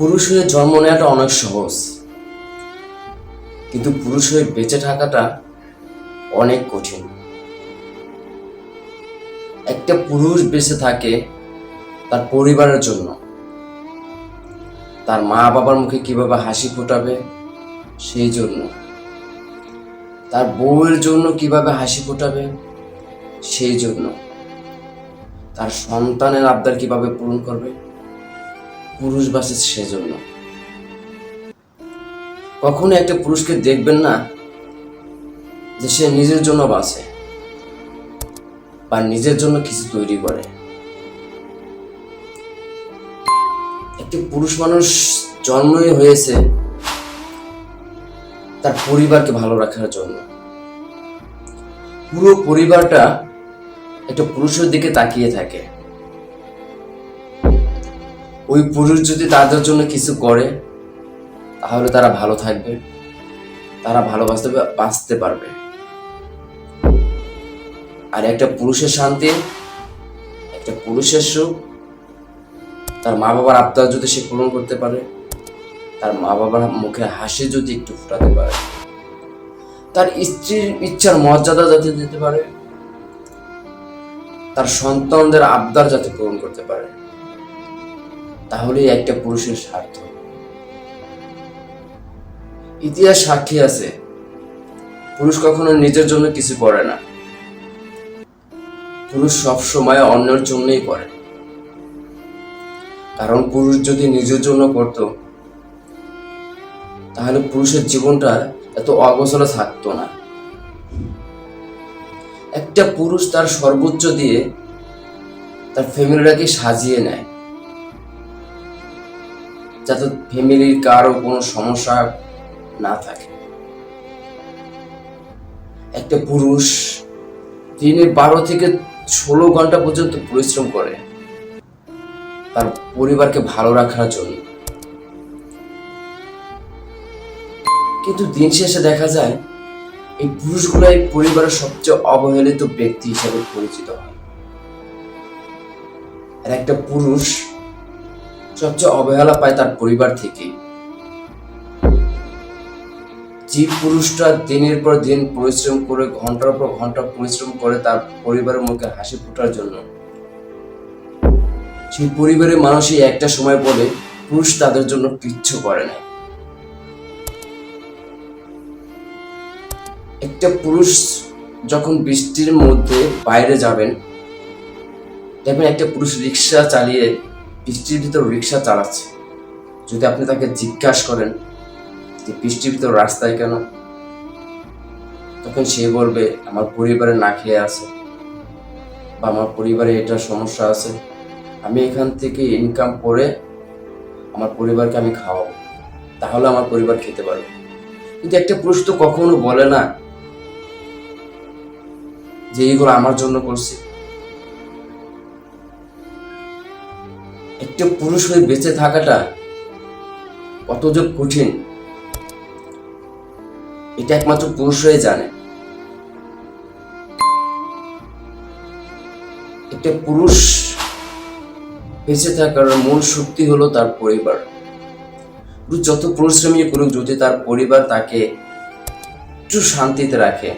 পুরুষ হয়ে জন্ম নেওয়াটা অনেক সহজ। কিন্তু পুরুষ হয়ে বেঁচে থাকাটা অনেক কঠিন। একটা পুরুষ বেঁচে থাকে তার পরিবারের জন্য। তার মা বাবার মুখে কীভাবে হাসি ফোটাবে, সেই জন্য। তার বউয়ের জন্য কীভাবে হাসি ফোটাবে, সেই জন্য। তার সন্তানের আবদার কীভাবে পূরণ করবে পুরুষ বাসে সেজন্য। কখনো একটা পুরুষকে দেখবেন না যে সে নিজের জন্য বাঁচে বা নিজের জন্য কিছু তৈরি করে। একটি পুরুষ মানুষ জন্মই হয়েছে তার পরিবারকে ভালো রাখার জন্য। পুরো পরিবারটা একটা পুরুষের দিকে তাকিয়ে থাকে। ওই পুরুষ যদি তাদের জন্য কিছু করে, তাহলে তারা ভালো থাকবে। তারা ভালোবাসতে বাঁচতে পারবে। আর একটা পুরুষের শান্তি, একটা পুরুষের সুখ, তার মা বাবার আবদার যদি সে পূরণ করতে পারে, তার মা বাবার মুখে হাসি যদি একটু ফুটাতে পারে, তার স্ত্রীর ইচ্ছার মর্যাদা যাতে দিতে পারে, তার সন্তানদের আবদার যাতে পূরণ করতে পারে তাহলেই একটা পুরুষের স্বার্থ। ইতিহাস সাক্ষী আছে, পুরুষ কখনো নিজের জন্য কিছু করে না। পুরুষ সব সময় অন্যের জন্যই করে। কারণ পুরুষ যদি নিজের জন্য করত, তাহলে পুরুষের জীবনটা এত অগোছলা থাকতো না। একটা পুরুষ তার সর্বোচ্চ দিয়ে তার ফ্যামিলিটাকে সাজিয়ে নেয়। যাতে ফ্যামিলির কারও কোনো সমস্যা না থাকে। একটা পুরুষ দিনে বারো থেকে ষোলো ঘণ্টা পর্যন্ত পরিশ্রম করে তার পরিবারকে ভালো রাখার জন্য। কিন্তু দিন শেষে দেখা যায়, এই পুরুষগুলাই পরিবারের সবচেয়ে অবহেলিত ব্যক্তি হিসেবে পরিচিত হয়। আর একটা পুরুষ সবচেয়ে অবহেলা পায় তার পরিবার থেকে। যে পুরুষটা দিনের পর দিন পরিশ্রম করে, ঘণ্টার পর ঘণ্টা পরিশ্রম করে তার পরিবারের মুখে হাসি ফোটার জন্য। সেই পরিবারের মানুষই একটা সময় বলে, পুরুষ তাদের জন্য কিচ্ছু করে না। একটা পুরুষ যখন বৃষ্টির মধ্যে বাইরে যাবেন, দেখবেন একটা পুরুষ রিক্সা চালিয়ে বৃষ্টির ভিতর রিক্সা চালাচ্ছে। যদি আপনি তাকে জিজ্ঞাসা করেন যে বৃষ্টির ভিতর রাস্তায় কেন? তখন সে বলবে, আমার পরিবারে না খেয়ে আছে বা আমার পরিবারে এটা সমস্যা আছে। আমি এখান থেকে ইনকাম করে আমার পরিবারকে আমি খাওয়াবো। তাহলে আমার পরিবার খেতে পারবে। কিন্তু একটা পুরুষ তো কখনো বলে না যে এইগুলো আমার জন্য করছে। একটা পুরুষ হয়ে বেঁচে থাকাটা কত যে কঠিন। এটা একমাত্র পুরুষ হয়ে জানে। একটা পুরুষ বেঁচে থাকার মূল শক্তি হলো তার পরিবার। যত পরিশ্রমী করুক, যদি তার পরিবার তাকে একটু শান্তিতে রাখে,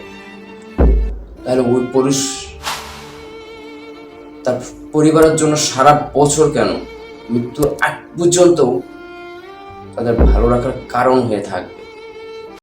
তাহলে ওই পুরুষ তার পরিবারের জন্য সারা বছর কেন মৃত্যুর আগ পর্যন্ত তাদের ভালো রাখার কারণ হয়ে থাকবে।